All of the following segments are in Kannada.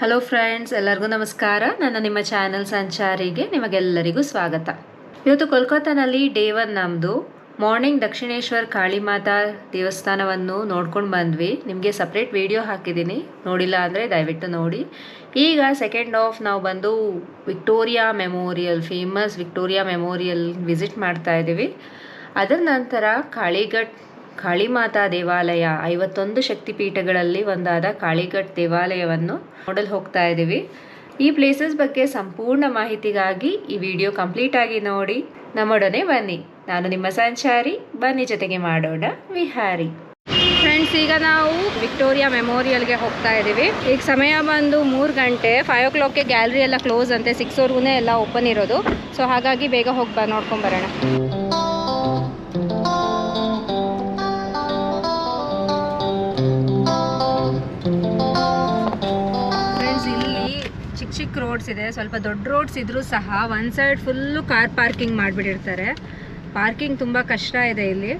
ಹಲೋ ಫ್ರೆಂಡ್ಸ್ ಎಲ್ಲರಿಗೂ ನಮಸ್ಕಾರ. ನನ್ನ ನಿಮ್ಮ ಚಾನಲ್ ಸಂಚಾರಿಗೆ ನಿಮಗೆಲ್ಲರಿಗೂ ಸ್ವಾಗತ. ಇವತ್ತು ಕೋಲ್ಕತ್ತಾನಲ್ಲಿ ಡೇ ಒನ್ ನಮ್ಮದು ಮಾರ್ನಿಂಗ್ ದಕ್ಷಿಣೇಶ್ವರ್ ಕಾಳಿಮಾತಾ ದೇವಸ್ಥಾನವನ್ನು ನೋಡ್ಕೊಂಡು ಬಂದ್ವಿ. ನಿಮಗೆ ಸಪ್ರೇಟ್ ವಿಡಿಯೋ ಹಾಕಿದ್ದೀನಿ. ನೋಡಿಲ್ಲ ಅಂದರೆ ದಯವಿಟ್ಟು ನೋಡಿ. ಈಗ ಸೆಕೆಂಡ್ ಆಫ್ ನಾವು ಬಂದು Victoria Memorial famous Victoria Memorial visit ಮಾಡ್ತಾ ಇದ್ದೀವಿ ಅದರ ನಂತರ ಕಾಳಿಘಟ್ ಕಾಳಿಮಾತಾ ದೇವಾಲಯ ಐವತ್ತೊಂದು ಶಕ್ತಿಪೀಠಗಳಲ್ಲಿ ಒಂದಾದ ಕಾಳಿಘಟ್ ದೇವಾಲಯವನ್ನು ನೋಡಲು ಹೋಗ್ತಾ ಇದ್ದೀವಿ. ಈ ಪ್ಲೇಸಸ್ ಬಗ್ಗೆ ಸಂಪೂರ್ಣ ಮಾಹಿತಿಗಾಗಿ ಈ ವಿಡಿಯೋ ಕಂಪ್ಲೀಟ್ ಆಗಿ ನೋಡಿ. ನಮ್ಮೊಡನೆ ಬನ್ನಿ. ನಾನು ನಿಮ್ಮ ಸಂಚಾರಿ, ಬನ್ನಿ ಜೊತೆಗೆ ಮಾಡೋಣ ವಿಹಾರಿ. ಫ್ರೆಂಡ್ಸ್ ಈಗ ನಾವು ವಿಕ್ಟೋರಿಯಾ ಮೆಮೋರಿಯಲ್ಗೆ ಹೋಗ್ತಾ ಇದ್ದೀವಿ. ಈಗ ಸಮಯ ಬಂದು ಮೂರು ಗಂಟೆ. ಫೈವ್ ಓ ಕ್ಲಾಕ್ಗೆ ಗ್ಯಾಲರಿ ಎಲ್ಲ ಕ್ಲೋಸ್ ಅಂತೆ. ಸಿಕ್ಸ್ವರೆಗೂ ಎಲ್ಲ ಓಪನ್ ಇರೋದು. ಸೊ ಹಾಗಾಗಿ ಬೇಗ ಹೋಗಿ ಬ ನೋಡ್ಕೊಂಬರೋಣ ಚಿಕ್ಕ ರೋಡ್ಸ್ ಇದೆ. ಸ್ವಲ್ಪ ದೊಡ್ಡ ರೋಡ್ಸ್ ಇದ್ರೂ ಸಹ one side full car parking ಮಾಡಿಬಿಟ್ಟಿರ್ತಾರೆ. Parking ತುಂಬ ಕಷ್ಟ ಇದೆ ಇಲ್ಲಿ.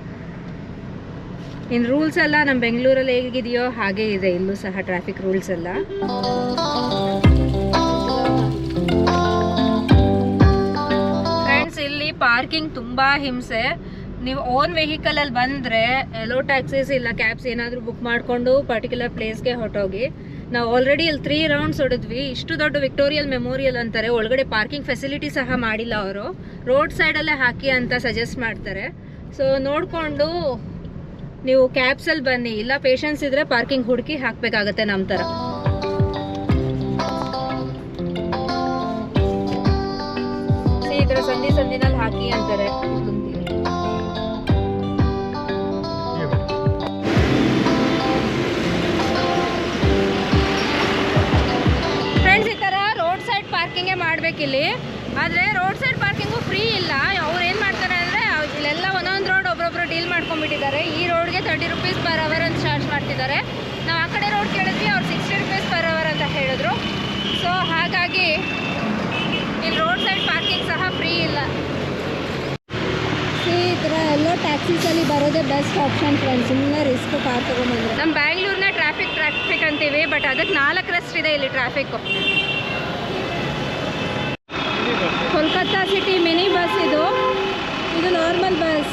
ಇನ್ ರೂಲ್ಸ್ ಎಲ್ಲ ನಮ್ಮ ಬೆಂಗಳೂರಲ್ಲಿ ಹೇಗಿದೆಯೋ ಹಾಗೆ ಇದೆ ಇಲ್ಲೂ ಸಹ ಟ್ರಾಫಿಕ್ ರೂಲ್ಸ್ ಎಲ್ಲ. ಫ್ರೆಂಡ್ಸ್ ಇಲ್ಲಿ ಪಾರ್ಕಿಂಗ್ ತುಂಬ ಹಿಂಸೆ. ನೀವು ಓನ್ ವೆಹಿಕಲ್ ಅಲ್ಲಿ ಬಂದ್ರೆ ಎಲ್ಲೋ ಟ್ಯಾಕ್ಸೀಸ್ ಇಲ್ಲ ಕ್ಯಾಬ್ಸ್ ಏನಾದರೂ ಬುಕ್ ಮಾಡಿಕೊಂಡು ಪರ್ಟಿಕ್ಯುಲರ್ ಪ್ಲೇಸ್ಗೆ ಹೊರಟೋಗಿ. ನಾವು ಆಲ್ರೆಡಿ ಇಲ್ಲಿ ತ್ರೀ ರೌಂಡ್ಸ್ ಹೊಡೆದ್ವಿ. ಇಷ್ಟು ದೊಡ್ಡ ವಿಕ್ಟೋರಿಯಲ್ ಮೆಮೋರಿಯಲ್ ಅಂತಾರೆ. ಒಳಗಡೆ ಪಾರ್ಕಿಂಗ್ ಫೆಸಿಲಿಟಿ ಸಹ ಮಾಡಿಲ್ಲ ಅವರು. ರೋಡ್ ಸೈಡಲ್ಲೇ ಹಾಕಿ ಅಂತ ಸಜೆಸ್ಟ್ ಮಾಡ್ತಾರೆ. ಸೊ ನೋಡಿಕೊಂಡು ನೀವು ಕ್ಯಾಬ್ಸಲ್ಲಿ ಬನ್ನಿ. ಇಲ್ಲ ಪೇಷನ್ಸ್ ಇದ್ರೆ ಪಾರ್ಕಿಂಗ್ ಹುಡುಕಿ ಹಾಕಬೇಕಾಗತ್ತೆ ನಮ್ಮ ಥರ ಈ ಥರ ಸಂಧಿ ಸಂಧಿನಲ್ಲಿ ಹಾಕಿ ಅಂತಾರೆ. ಮಾಡ್ಬೇಕಿಲ್ಲಿ ಆದರೆ ರೋಡ್ ಸೈಡ್ ಪಾರ್ಕಿಂಗು ಫ್ರೀ ಇಲ್ಲ. ಅವ್ರು ಏನು ಮಾಡ್ತಾರೆ ಅಂದರೆ ಇಲ್ಲೆಲ್ಲ ಒಂದೊಂದು ರೋಡ್ ಒಬ್ರೊಬ್ರು ಡೀಲ್ ಮಾಡ್ಕೊಂಡ್ಬಿಟ್ಟಿದ್ದಾರೆ. ಈ ರೋಡ್ಗೆ ತರ್ಟಿ ರುಪೀಸ್ ಪರ್ ಅವರ್ ಅಂತ ಚಾರ್ಜ್ ಮಾಡ್ತಿದ್ದಾರೆ. ನಾವು ಆ ಕಡೆ ರೋಡ್ ಕೇಳಿದ್ವಿ ಅವ್ರು ಸಿಕ್ಸ್ಟಿ ರುಪೀಸ್ ಪರ್ ಅವರ್ ಅಂತ ಹೇಳಿದ್ರು. ಸೊ ಹಾಗಾಗಿ ಇಲ್ಲಿ ರೋಡ್ ಸೈಡ್ ಪಾರ್ಕಿಂಗ್ ಸಹ ಫ್ರೀ ಇಲ್ಲ. ಈ ಥರ ಎಲ್ಲ ಟ್ಯಾಕ್ಸೀಸಲ್ಲಿ ಬರೋದೇ ಬೆಸ್ಟ್ ಆಪ್ಷನ್ ಫ್ರೆಂಡ್ಸ್ ಸುಮ್ಮನೆ ರಿಸ್ಕ್ ಕಾರ್ ತೊಗೊಂಬಂದ್ರೆ ನಮ್ಮ ಬ್ಯಾಂಗ್ಳೂರ್ನ ಟ್ರಾಫಿಕ್ ಟ್ರಾಫಿಕ್ ಅಂತೀವಿ ಬಟ್ ಅದಕ್ಕೆ ನಾಲ್ಕು ರಸ್ಟ್ ಇದೆ ಇಲ್ಲಿ traffic Kolkata city mini bus ಇದು. ಇದು ನಾರ್ಮಲ್ ಬಸ್.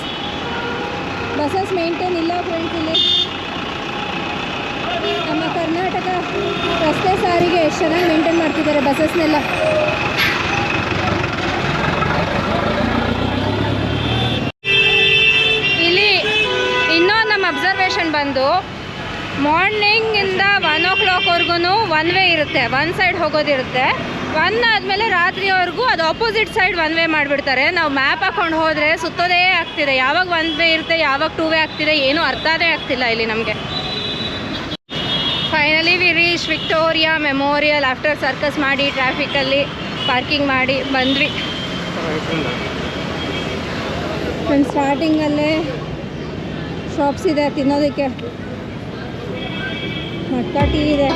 ಬಸ್ಸಸ್ ಮೇಂಟೈನ್ ಇಲ್ಲ ಫ್ರೆಂಡ್ಸ್ ಇಲ್ಲಿ. ನಮ್ಮ ಕರ್ನಾಟಕ ರಸ್ತೆ ಸಾರಿಗೆ ಎಷ್ಟು ಚೆನ್ನಾಗಿ ಮೇಂಟೈನ್ ಮಾಡ್ತಿದ್ದಾರೆ ಬಸ್ಸಸ್ನೆಲ್ಲ. ಇಲ್ಲಿ ಇನ್ನೊಂದು ನಮ್ಮ ಅಬ್ಸರ್ವೇಷನ್ ಬಂದು ಮಾರ್ನಿಂಗಿಂದ ಒನ್ ಓ ಕ್ಲಾಕ್ವರೆಗೂ ಒನ್ ವೇ ಇರುತ್ತೆ. ಒನ್ ಸೈಡ್ ಹೋಗೋದಿರುತ್ತೆ. ಒನ್ ಆದಮೇಲೆ ರಾತ್ರಿವರೆಗೂ ಅದು ಆಪೋಸಿಟ್ ಸೈಡ್ ಒನ್ ವೇ ಮಾಡಿಬಿಡ್ತಾರೆ. ನಾವು ಮ್ಯಾಪ್ ಹಾಕೊಂಡು ಹೋದರೆ ಸುತ್ತೋದೇ ಆಗ್ತಿದೆ. ಯಾವಾಗ ಒನ್ ವೇ ಇರುತ್ತೆ, ಯಾವಾಗ ಟೂ ವೇ ಆಗ್ತಿದೆ, ಏನೂ ಅರ್ಥನೇ ಆಗ್ತಿಲ್ಲ ಇಲ್ಲಿ ನಮಗೆ. Finally we reach Victoria Memorial after circus ಮಾಡಿ ಟ್ರಾಫಿಕಲ್ಲಿ ಪಾರ್ಕಿಂಗ್ ಮಾಡಿ ಬಂದ್ವಿ. ಫ್ರೆಂಡ್ಸ್ ಸ್ಟಾರ್ಟಿಂಗಲ್ಲೇ ಶಾಪ್ಸ್ ಇದೆ ತಿನ್ನೋದಕ್ಕೆ. ಮಟ್ಟ ಟೀ ಇದೆ.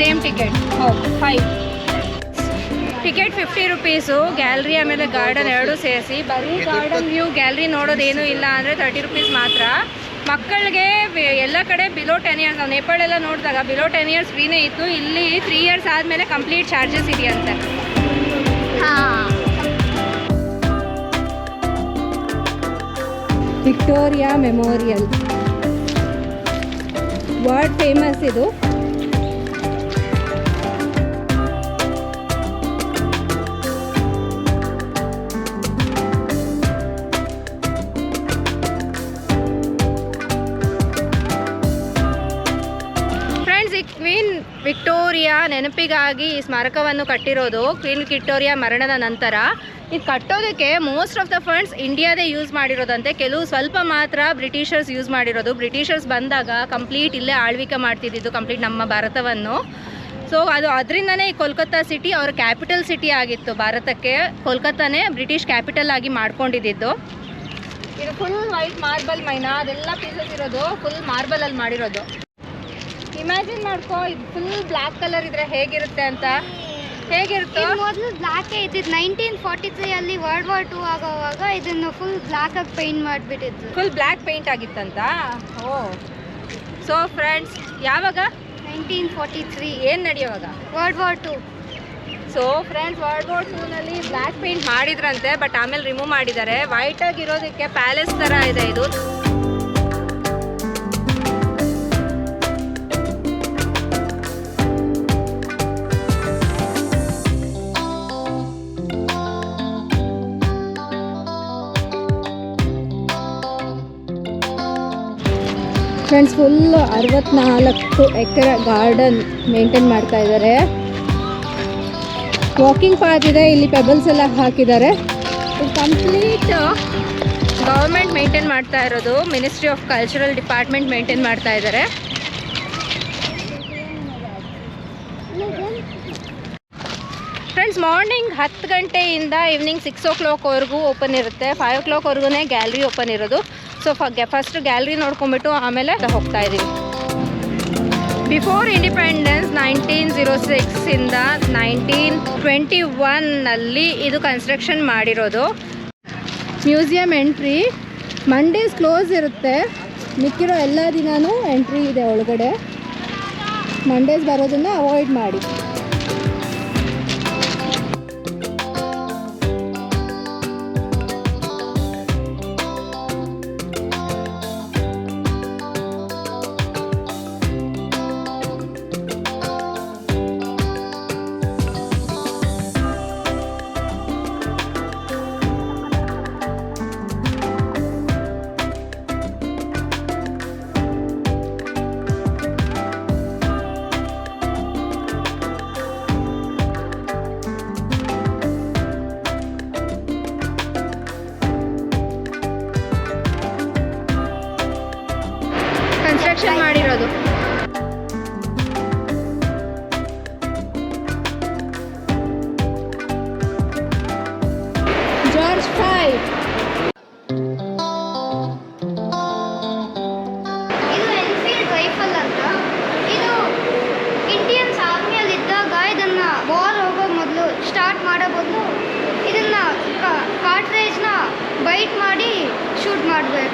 Same ticket okay five ticket fifty rupees gallery ಆಮೇಲೆ ಗಾರ್ಡನ್ ಎರಡೂ ಸೇರಿಸಿ. ಬರೀ ಗಾರ್ಡನ್ ವ್ಯೂ ಗ್ಯಾಲ್ರಿ ನೋಡೋದೇನೂ ಇಲ್ಲ ಅಂದರೆ ತರ್ಟಿ ರುಪೀಸ್ ಮಾತ್ರ. ಮಕ್ಕಳಿಗೆ ಎಲ್ಲ ಕಡೆ ಬಿಲೋ ಟೆನ್ ಇಯರ್ಸ್ ನಾವು ನೇಪಾಳೆಲ್ಲ ನೋಡಿದಾಗ ಬಿಲೋ ಟೆನ್ ಇಯರ್ಸ್ ಫ್ರೀನೇ ಇತ್ತು. ಇಲ್ಲಿ ತ್ರೀ ಇಯರ್ಸ್ ಆದಮೇಲೆ ಕಂಪ್ಲೀಟ್ ಚಾರ್ಜಸ್ ಇದೆಯಂತೆ. ವಿಕ್ಟೋರಿಯಾ ಮೆಮೋರಿಯಲ್ ವರ್ಲ್ಡ್ ಫೇಮಸ್ ಇದು. ವಿಕ್ಟೋರಿಯಾ ನೆನಪಿಗಾಗಿ ಈ ಸ್ಮಾರಕವನ್ನು ಕಟ್ಟಿರೋದು ಕ್ವೀನ್ ವಿಕ್ಟೋರಿಯಾ ಮರಣದ ನಂತರ. ಇದು ಕಟ್ಟೋದಕ್ಕೆ ಮೋಸ್ಟ್ ಆಫ್ ದ ಫಂಡ್ಸ್ ಇಂಡಿಯಾದೇ ಯೂಸ್ ಮಾಡಿರೋದಂತೆ. ಕೆಲವು ಸ್ವಲ್ಪ ಮಾತ್ರ ಬ್ರಿಟಿಷರ್ಸ್ ಯೂಸ್ ಮಾಡಿರೋದು. ಬ್ರಿಟಿಷರ್ಸ್ ಬಂದಾಗ ಕಂಪ್ಲೀಟ್ ಇಲ್ಲೇ ಆಳ್ವಿಕೆ ಮಾಡ್ತಿದ್ದಿದ್ದು ಕಂಪ್ಲೀಟ್ ನಮ್ಮ ಭಾರತವನ್ನು. ಸೊ ಅದು ಅದರಿಂದನೇ ಈ ಕೋಲ್ಕತ್ತಾ ಸಿಟಿ ಅವ್ರ ಕ್ಯಾಪಿಟಲ್ ಸಿಟಿ ಆಗಿತ್ತು. ಭಾರತಕ್ಕೆ ಕೋಲ್ಕತ್ತಾನೇ ಬ್ರಿಟಿಷ್ ಕ್ಯಾಪಿಟಲ್ ಆಗಿ ಮಾಡ್ಕೊಂಡಿದ್ದು ಇದು ಫುಲ್ ವೈಟ್ ಮಾರ್ಬಲ್ ಮೈನಾ. ಅದೆಲ್ಲ ಪೀಸಸ್ ಇರೋದು. ಫುಲ್ ಮಾರ್ಬಲಲ್ಲಿ ಮಾಡಿರೋದು. ಇಮ್ಯಾಜಿನ್ ಮಾಡ್ಕೋ ಇದು ಫುಲ್ ಬ್ಲ್ಯಾಕ್ ಕಲರ್ ಇದ್ರೆ ಹೇಗಿರುತ್ತೆ ಅಂತ. ಹೇಗಿರುತ್ತೆ? ಮೊದಲು ಬ್ಲ್ಯಾಕೇ ಇದ್ದಿದ್ದು ನೈನ್ಟೀನ್ ಫಾರ್ಟಿ ತ್ರೀ ಅಲ್ಲಿ ವರ್ಲ್ಡ್ ವಾರ್ ಟೂ ಆಗೋವಾಗ ಇದನ್ನು ಫುಲ್ ಬ್ಲ್ಯಾಕ್ ಆಗಿ ಪೇಂಟ್ ಮಾಡಿಬಿಟ್ಟಿದ್ರು ಫುಲ್ ಬ್ಲ್ಯಾಕ್ ಪೇಂಟ್ ಆಗಿತ್ತಂತ? ಓ. ಸೊ ಫ್ರೆಂಡ್ಸ್ ಯಾವಾಗ? ನೈನ್ಟೀನ್ ಫಾರ್ಟಿ ತ್ರೀ ಏನು ನಡೆಯುವಾಗ? World war two so friends world war ಟೂನಲ್ಲಿ black paint ಮಾಡಿದ್ರಂತೆ ಬಟ್ ಆಮೇಲೆ ರಿಮೂವ್ ಮಾಡಿದ್ದಾರೆ. ವೈಟ್ ಆಗಿರೋದಕ್ಕೆ ಪ್ಯಾಲೇಸ್ ಥರ ಇದೆ ಇದು. ಫ್ರೆಂಡ್ಸ್ ಫುಲ್ ಅರವತ್ನಾಲ್ಕು ಎಕರೆ ಗಾರ್ಡನ್ ಮೇಂಟೈನ್ ಮಾಡ್ತಾ ಇದ್ದಾರೆ ವಾಕಿಂಗ್ ಪಾತ್ ಇದೆ, ಇಲ್ಲಿ ಪೆಬಲ್ಸ್ ಎಲ್ಲ ಹಾಕಿದ್ದಾರೆ. ಕಂಪ್ಲೀಟ್ ಗೌರ್ಮೆಂಟ್ ಮೇಂಟೈನ್ ಮಾಡ್ತಾ ಇರೋದು ministry of cultural department maintain ಮಾಡ್ತಾ ಇದ್ದಾರೆ ಫ್ರೆಂಡ್ಸ್ ಮಾರ್ನಿಂಗ್ ಹತ್ತು ಗಂಟೆಯಿಂದ ಈವ್ನಿಂಗ್ ಸಿಕ್ಸ್ ಓ ಕ್ಲಾಕ್ವರೆಗೂ ಓಪನ್ ಇರುತ್ತೆ. ಫೈವ್ ಓ ಕ್ಲಾಕ್ವರೆಗೂ ಗ್ಯಾಲ್ರಿ ಓಪನ್ ಇರೋದು. ಸೊ ಫಸ್ಟ್ ಗ್ಯಾಲರಿ ನೋಡ್ಕೊಂಬಿಟ್ಟು ಆಮೇಲೆ ಹೋಗ್ತಾ ಇದ್ದೀವಿ ಬಿಫೋರ್ ಇಂಡಿಪೆಂಡೆನ್ಸ್ ನೈನ್ಟೀನ್ ಜೀರೋ ಸಿಕ್ಸಿಂದ ನೈನ್ಟೀನ್ ಟ್ವೆಂಟಿ ಒನ್ನಲ್ಲಿ ಇದು ಕನ್ಸ್ಟ್ರಕ್ಷನ್ ಮಾಡಿರೋದು. ಮ್ಯೂಸಿಯಂ ಎಂಟ್ರಿ ಮಂಡೇಸ್ ಕ್ಲೋಸ್ ಇರುತ್ತೆ. ಮಿಕ್ಕಿರೋ ಎಲ್ಲ ದಿನವೂ ಎಂಟ್ರಿ ಇದೆ ಒಳಗಡೆ. ಮಂಡೇಸ್ ಬರೋದನ್ನು ಅವಾಯ್ಡ್ ಮಾಡಿ.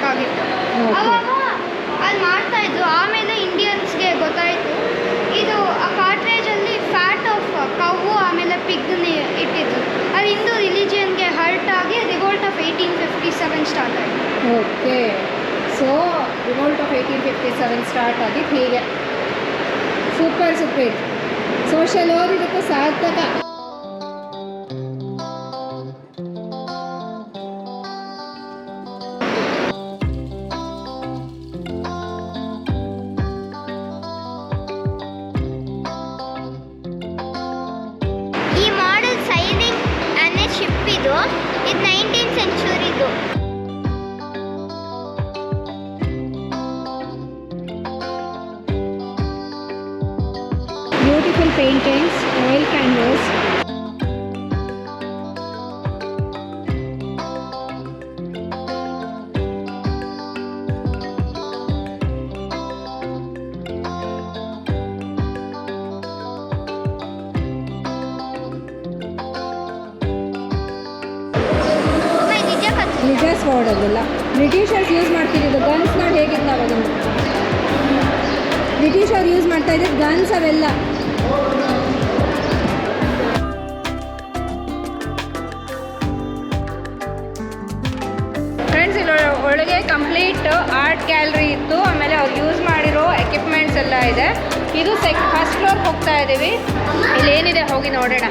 ಮಾಡಬೇಕಾಗಿತ್ತು. ಅವಾಗ ಅಲ್ಲಿ ಮಾಡ್ತಾ ಇದ್ರು. ಆಮೇಲೆ ಇಂಡಿಯನ್ಸ್ಗೆ ಗೊತ್ತಾಯಿತು. ಇದು ಆ ಕಾಟ್ರೇಜಲ್ಲಿ ಫ್ಯಾಟ್ ಆಫ್ ಕವು ಆಮೇಲೆ ಪಿಗ್ನಿ ಇಟ್ಟಿದ್ರು. ಅದು ಹಿಂದೂ ರಿಲಿಜಿಯನ್ಗೆ ಹರ್ಟ್ ಆಗಿ revolt of eighteen fifty seven start ಆಯಿತು. Okay. So revolt of eighteen fifty seven start ಆಗಿದ್ದು ಹೀಗೆ. ಸೂಪರ್ ಸೂಪರ್ ಸೋಷಲ್ ಓದಿದ್ದಕ್ಕೂ ಸಾರ್ಥಕ. ಸ್ವಾಡ್ ಬ್ರಿಟಿಷರ್ಸ್ ಯೂಸ್ ಮಾಡ್ತಿದ್ದು ಗನ್ಸ್ ನೋಡಿ ಹೇಗಿತ್ತು ಅವಾಗಿನ ಬ್ರಿಟಿಷರ್ ಯೂಸ್ ಮಾಡ್ತಾ ಇದ್ದಿದ್ದು ಗನ್ಸ್ ಅವೆಲ್ಲ. ಫ್ರೆಂಡ್ಸ್ ಇಲ್ಲಿ ಒಳಗೆ ಕಂಪ್ಲೀಟ್ ಆರ್ಟ್ ಗ್ಯಾಲರಿ ಇತ್ತು. ಆಮೇಲೆ ಅವ್ರು ಯೂಸ್ ಮಾಡಿರೋ ಎಕ್ವಿಪ್ಮೆಂಟ್ಸ್ ಎಲ್ಲ ಇದೆ. ಇದು ಸೆಕ್ ಫಸ್ಟ್ ಫ್ಲೋರ್ ಹೋಗ್ತಾ ಇದ್ದೀವಿ ಇಲ್ಲಿ ಏನಿದೆ ಹೋಗಿ ನೋಡೋಣ.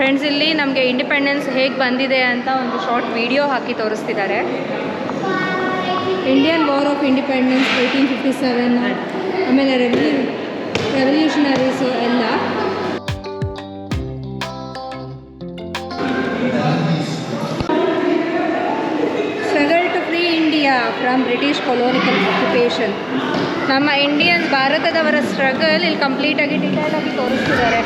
ಫ್ರೆಂಡ್ಸ್, ಇಲ್ಲಿ ನಮಗೆ ಇಂಡಿಪೆಂಡೆನ್ಸ್ ಹೇಗೆ ಬಂದಿದೆ ಅಂತ ಒಂದು ಶಾರ್ಟ್ ವಿಡಿಯೋ ಹಾಕಿ ತೋರಿಸ್ತಿದ್ದಾರೆ. Indian war of independence eighteen fifty seven ಆಮೇಲೆ ರೆವಲ್ಯೂ ರೆವಲ್ಯೂಷನರೀಸು ಎಲ್ಲ. Struggle to free India from British colonial occupation ನಮ್ಮ ಇಂಡಿಯನ್ ಭಾರತದವರ ಸ್ಟ್ರಗಲ್ ಇಲ್ಲಿ ಕಂಪ್ಲೀಟಾಗಿ ಡಿಟೇಲಾಗಿ ತೋರಿಸ್ತಿದ್ದಾರೆ.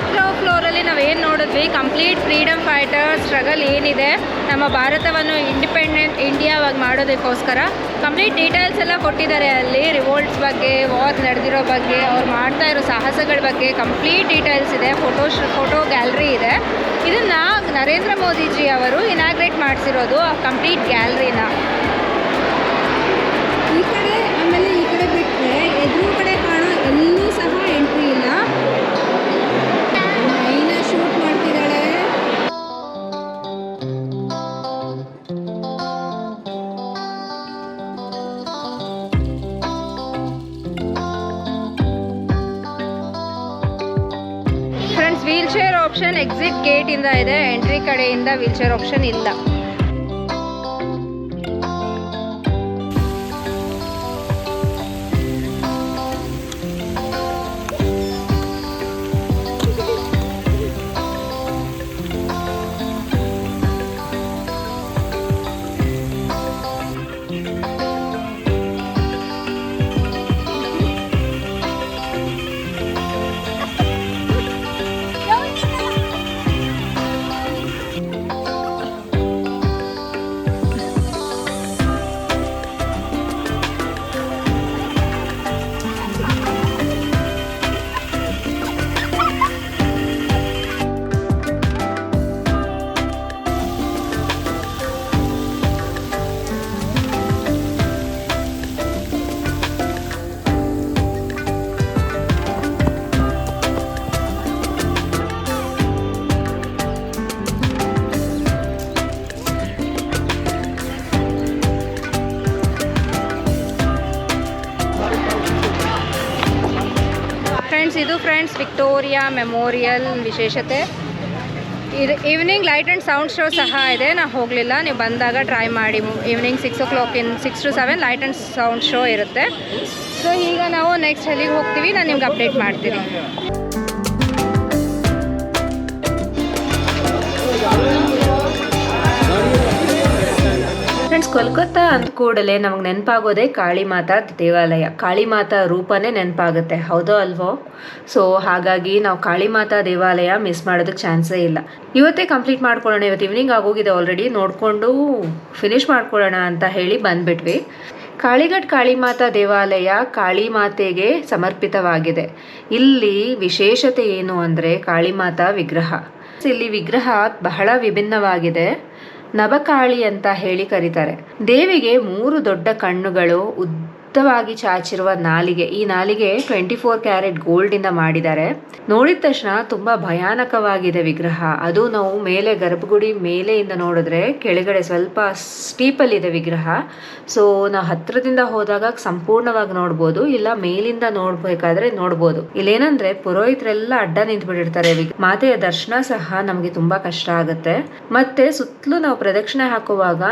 ಫಸ್ಟ್ ಫ್ಲೋರಲ್ಲಿ ನಾವೇನು ನೋಡಿದ್ವಿ? ಕಂಪ್ಲೀಟ್ ಫ್ರೀಡಮ್ ಫೈಟರ್ ಸ್ಟ್ರಗಲ್ ಏನಿದೆ? ನಮ್ಮ ಭಾರತವನ್ನು ಇಂಡಿಪೆಂಡೆಂಟ್ ಇಂಡಿಯಾವಾಗಿ ಮಾಡೋದಕ್ಕೋಸ್ಕರ ಕಂಪ್ಲೀಟ್ ಡೀಟೇಲ್ಸ್ ಎಲ್ಲ ಕೊಟ್ಟಿದ್ದಾರೆ ಅಲ್ಲಿ. ರಿವೋಲ್ಟ್ಸ್ ಬಗ್ಗೆ ವಾರ್ ನಡೆದಿರೋ ಬಗ್ಗೆ, ಅವ್ರು ಮಾಡ್ತಾ ಇರೋ ಸಾಹಸಗಳ ಬಗ್ಗೆ ಕಂಪ್ಲೀಟ್ ಡೀಟೇಲ್ಸ್ ಇದೆ. ಫೋಟೋ ಫೋಟೋ ಗ್ಯಾಲರಿ ಇದೆ. ಇದನ್ನು ನರೇಂದ್ರ ಮೋದಿಜಿ ಅವರು ಇನಾಗ್ರೇಟ್ ಮಾಡಿಸಿರೋದು ಆ complete ಗ್ಯಾಲರಿನ entry wheelchair wheel chair option ಇಲ್ಲ. ವಿಕ್ಟೋರಿಯಾ ಮೆಮೋರಿಯಲ್ ವಿಶೇಷತೆ. ಇದು evening light and sound show ಸಹ ಇದೆ. ನಾವು ಹೋಗಲಿಲ್ಲ. ನೀವು ಬಂದಾಗ ಟ್ರೈ ಮಾಡಿ. Evening six o'clock in six to seven light and sound show ಇರುತ್ತೆ. ಸೊ ಈಗ ನಾವು ನೆಕ್ಸ್ಟ್ ಅಲ್ಲಿಗೆ ಹೋಗ್ತೀವಿ. ನಾನು ನಿಮ್ಗೆ ಅಪ್ಡೇಟ್ ಮಾಡ್ತೀನಿ. ಫ್ರೆಂಡ್ಸ್ ಕೋಲ್ಕತ್ತಾ ಅಂದ ಕೂಡಲೇ ನಮಗೆ ನೆನಪಾಗೋದೇ ಕಾಳಿ ಮಾತಾ ದೇವಾಲಯ. ಕಾಳಿ ಮಾತಾ ರೂಪನೇ ನೆನಪಾಗುತ್ತೆ. ಹೌದೋ ಅಲ್ವೋ? ಸೊ ಹಾಗಾಗಿ ನಾವು ಕಾಳಿ ಮಾತಾ ದೇವಾಲಯ ಮಿಸ್ ಮಾಡೋದಕ್ಕೆ ಚಾನ್ಸೇ ಇಲ್ಲ. ಇವತ್ತೇ ಕಂಪ್ಲೀಟ್ ಮಾಡ್ಕೊಳ್ಳೋಣ. ಇವತ್ತು ಈವ್ನಿಂಗ್ ಆಗೋಗಿದೆ ಆಲ್ರೆಡಿ ನೋಡಿಕೊಂಡು ಫಿನಿಶ್ ಮಾಡ್ಕೊಳ್ಳೋಣ ಅಂತ ಹೇಳಿ ಬಂದ್ಬಿಟ್ವಿ. ಕಾಳಿಘಟ್ ಕಾಳಿಮಾತಾ ದೇವಾಲಯ ಕಾಳಿಮಾತೆಗೆ ಸಮರ್ಪಿತವಾಗಿದೆ. ಇಲ್ಲಿ ವಿಶೇಷತೆ ಏನು ಅಂದರೆ ಕಾಳಿಮಾತಾ ವಿಗ್ರಹ. ಇಲ್ಲಿ ವಿಗ್ರಹ ಬಹಳ ವಿಭಿನ್ನವಾಗಿದೆ. ನವಕಾಳಿ ಅಂತ ಹೇಳಿ ಕರೀತಾರೆ. ದೇವಿಗೆ ಮೂರು ದೊಡ್ಡ ಕಣ್ಣುಗಳು ಉದ್ದವಾಗಿ ಚಾಚಿರುವ ನಾಲಿಗೆ. ಈ ನಾಲಿಗೆ ಟ್ವೆಂಟಿ ಫೋರ್ ಕ್ಯಾರೆಟ್ ಗೋಲ್ಡ್ ಇಂದ ಮಾಡಿದ್ದಾರೆ. ನೋಡಿದ ತಕ್ಷಣ ತುಂಬಾ ಭಯಾನಕವಾಗಿದೆ ವಿಗ್ರಹ. ಅದು ನಾವು ಮೇಲೆ ಗರ್ಭಗುಡಿ ಮೇಲೆಯಿಂದ ನೋಡಿದ್ರೆ ಕೆಳಗಡೆ ಸ್ವಲ್ಪ ಸ್ಟೀಪಲ್ಲಿ ಇದೆ ವಿಗ್ರಹ. ಸೊ ನಾವು ಹತ್ರದಿಂದ ಹೋದಾಗ ಸಂಪೂರ್ಣವಾಗಿ ನೋಡ್ಬೋದು, ಇಲ್ಲ ಮೇಲಿಂದ ನೋಡ್ಬೇಕಾದ್ರೆ ನೋಡ್ಬೋದು. ಇಲ್ಲೇನಂದ್ರೆ ಪುರೋಹಿತರೆಲ್ಲ ಅಡ್ಡ ನಿಂತ್ಬಿಟ್ಟಿರ್ತಾರೆ ಮಾತೆಯ ದರ್ಶನ ಸಹ ನಮಗೆ ತುಂಬಾ ಕಷ್ಟ ಆಗುತ್ತೆ. ಮತ್ತೆ ಸುತ್ತಲೂ ನಾವು ಪ್ರದಕ್ಷಿಣೆ ಹಾಕುವಾಗ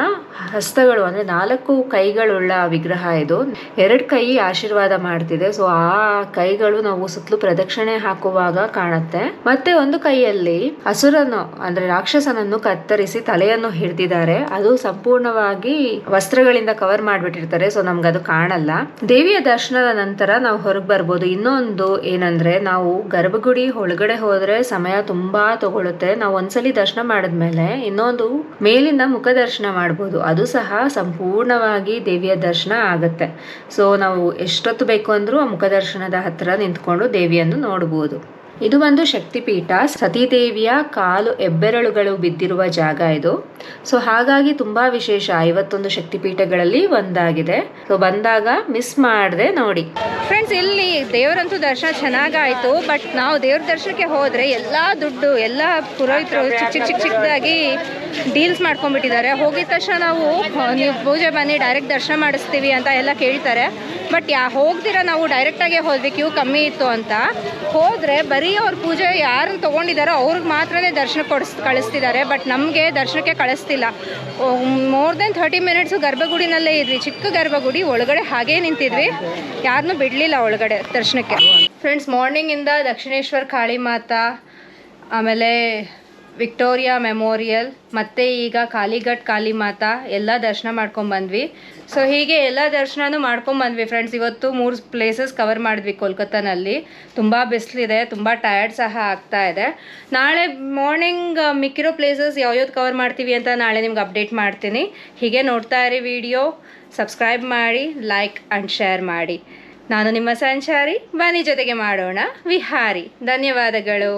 ಹಸ್ತಗಳು, ಅಂದ್ರೆ ನಾಲ್ಕು ಕೈಗಳುಳ್ಳ ವಿಗ್ರಹ ಇದು. ಎರಡು ಕೈ ಆಶೀರ್ವಾದ ಮಾಡ್ತಿದೆ. ಸೊ ಆ ಕೈಗಳು ನಾವು ಸುತ್ತಲೂ ಪ್ರದಕ್ಷಿಣೆ ಹಾಕುವಾಗ ಕಾಣುತ್ತೆ. ಮತ್ತೆ ಒಂದು ಕೈಯಲ್ಲಿ ಹಸುರನ್ನು ಅಂದ್ರೆ ರಾಕ್ಷಸನನ್ನು ಕತ್ತರಿಸಿ ತಲೆಯನ್ನು ಹಿಡಿದಿದ್ದಾರೆ. ಅದು ಸಂಪೂರ್ಣವಾಗಿ ವಸ್ತ್ರಗಳಿಂದ ಕವರ್ ಮಾಡಿಬಿಟ್ಟಿರ್ತಾರೆ. ಸೊ ನಮ್ಗೆ ಅದು ಕಾಣಲ್ಲ. ದೇವಿಯ ದರ್ಶನದ ನಂತರ ನಾವು ಹೊರಗೆ ಬರ್ಬೋದು. ಇನ್ನೊಂದು ಏನಂದ್ರೆ, ನಾವು ಗರ್ಭಗುಡಿ ಒಳಗಡೆ ಹೋದ್ರೆ ಸಮಯ ತುಂಬಾ ತಗೊಳುತ್ತೆ. ನಾವು ಒಂದ್ಸಲಿ ದರ್ಶನ ಮಾಡಿದ್ಮೇಲೆ ಇನ್ನೊಂದು ಮೇಲಿಂದ ಮುಖ ದರ್ಶನ ಮಾಡ್ಬೋದು. ಅದು ಸಹ ಸಂಪೂರ್ಣವಾಗಿ ದೇವಿಯ ದರ್ಶನ ಆಗತ್ತೆ. ಸೊ ನಾವು ಎಷ್ಟೊತ್ತು ಬೇಕು ಅಂದ್ರೂ ಆ ಮುಖ ದರ್ಶನದ ಹತ್ರ ನಿಂತ್ಕೊಂಡು ದೇವಿಯನ್ನು ನೋಡ್ಬೋದು. ಇದು ಒಂದು ಶಕ್ತಿಪೀಠ. ಸತೀದೇವಿಯ ಕಾಲು ಹೆಬ್ಬೆರಳುಗಳು ಬಿದ್ದಿರುವ ಜಾಗ ಇದು. ಸೊ, ಹಾಗಾಗಿ ತುಂಬಾ ವಿಶೇಷ ಐವತ್ತೊಂದು ಶಕ್ತಿಪೀಠಗಳಲ್ಲಿ ಒಂದಾಗಿದೆ. ಸೊ ಬಂದಾಗ ಮಿಸ್ ಮಾಡಿದೆ ನೋಡಿ. ಫ್ರೆಂಡ್ಸ್ ಇಲ್ಲಿ ದೇವರಂತೂ ದರ್ಶನ ಚೆನ್ನಾಗಾಯ್ತು ಬಟ್ ನಾವು ದೇವ್ರ ದರ್ಶನಕ್ಕೆ ಹೋದ್ರೆ ಎಲ್ಲಾ ದುಡ್ಡು, ಎಲ್ಲ ಪುರೋಹಿತರು ಚಿಕ್ಕ ಚಿಕ್ಕ ಚಿಕ್ಕ ಚಿಕ್ಕದಾಗಿ ಡೀಲ್ಸ್ ಮಾಡ್ಕೊಂಡ್ಬಿಟ್ಟಿದ್ದಾರೆ. ಹೋಗಿದ ತಕ್ಷಣ ನಾವು, ನೀವು ಪೂಜೆ ಬನ್ನಿ ಡೈರೆಕ್ಟ್ ದರ್ಶನ ಮಾಡಿಸ್ತೀವಿ ಅಂತ ಎಲ್ಲ ಕೇಳ್ತಾರೆ. ಬಟ್ ಯಾ ಹೋಗ್ದಿರ ನಾವು ಡೈರೆಕ್ಟಾಗೆ ಹೋದ್ವಿ ಕ್ಯೂ ಕಮ್ಮಿ ಇತ್ತು ಅಂತ. ಹೋದರೆ ಬರೀ ಅವ್ರ ಪೂಜೆ ಯಾರನ್ನು ತೊಗೊಂಡಿದ್ದಾರೋ ಅವ್ರಿಗೆ ಮಾತ್ರನೇ ದರ್ಶನ ಕೊಡಿಸ್ ಕಳಿಸ್ತಿದ್ದಾರೆ ಬಟ್ ನಮಗೆ ದರ್ಶನಕ್ಕೆ ಕಳಿಸ್ತಿಲ್ಲ. ಮೋರ್ ದೆನ್ ಥರ್ಟಿ ಮಿನಿಟ್ಸು ಗರ್ಭಗುಡಿನಲ್ಲೇ ಇದ್ವಿ. ಚಿಕ್ಕ ಗರ್ಭಗುಡಿ, ಒಳಗಡೆ ಹಾಗೇ ನಿಂತಿದ್ವಿ. ಯಾರನ್ನೂ ಬಿಡಲಿಲ್ಲ ಒಳಗಡೆ ದರ್ಶನಕ್ಕೆ. ಫ್ರೆಂಡ್ಸ್ ಮಾರ್ನಿಂಗಿಂದ ದಕ್ಷಿಣೇಶ್ವರ ಕಾಳಿ ಮಾತಾ, ಆಮೇಲೆ ವಿಕ್ಟೋರಿಯಾ ಮೆಮೋರಿಯಲ್, ಮತ್ತು ಈಗ ಕಾಲಿಘಟ್ ಕಾಳಿ ಮಾತಾ, ಎಲ್ಲ ದರ್ಶನ ಮಾಡ್ಕೊಂಡು ಬಂದ್ವಿ ಸೊ ಹೀಗೆ ಎಲ್ಲ ದರ್ಶನನೂ ಮಾಡ್ಕೊಂಬಂದ್ವಿ ಫ್ರೆಂಡ್ಸ್ ಇವತ್ತು ಮೂರು ಪ್ಲೇಸಸ್ ಕವರ್ ಮಾಡಿದ್ವಿ ಕೋಲ್ಕತ್ತಾನಲ್ಲಿ. ತುಂಬ ಬಿಸಿಲಿದೆ, ತುಂಬ ಟಯರ್ಡ್ ಸಹ ಆಗ್ತಾ ಇದೆ. ನಾಳೆ ಮಾರ್ನಿಂಗ್ ಮಿಕ್ಕಿರೋ ಪ್ಲೇಸಸ್ ಯಾವ್ಯಾವ್ದು ಕವರ್ ಮಾಡ್ತೀವಿ ಅಂತ ನಾಳೆ ನಿಮ್ಗೆ ಅಪ್ಡೇಟ್ ಮಾಡ್ತೀನಿ. ಹೀಗೆ ನೋಡ್ತಾ ಇರಿ ವಿಡಿಯೋ ಸಬ್ಸ್ಕ್ರೈಬ್ ಮಾಡಿ ಲೈಕ್ ಆ್ಯಂಡ್ ಶೇರ್ ಮಾಡಿ. ನಾನು ನಿಮ್ಮ ಸಂಚಾರಿ, ಬನ್ನಿ ಜೊತೆಗೆ ಮಾಡೋಣ. ವಿಹಾರಿ, ಧನ್ಯವಾದಗಳು.